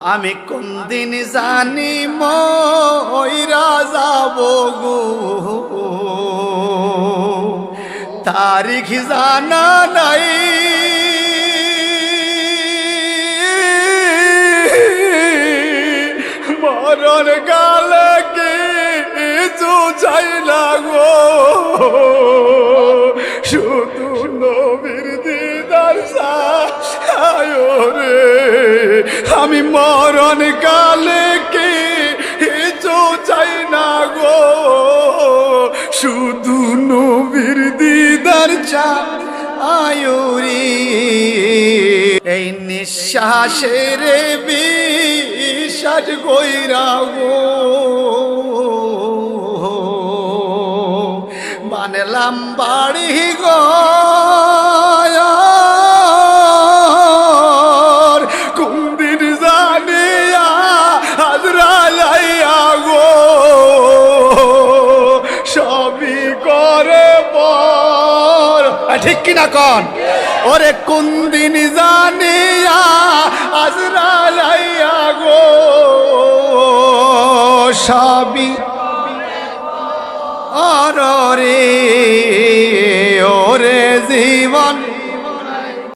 আমি কোন দিন জানি ময়রা যাব গো তারিখ জানা নাই। মরণ গালে কিছু চাই না গো। শুধু নবীর দিদার রে আমি মরণ কালে কি কিছু চাই না গো? শুধু নবীর দিদার চা আয়ুরি। এই নিঃশ্বাসের বিশ্বাস গইরা গো। বানলাম বাড়ি গো ঠিক কিনা কন? ওরে কোন দিন জানিয়া হাজরালাইয়া গো সাবি আর রে ওরে জীবন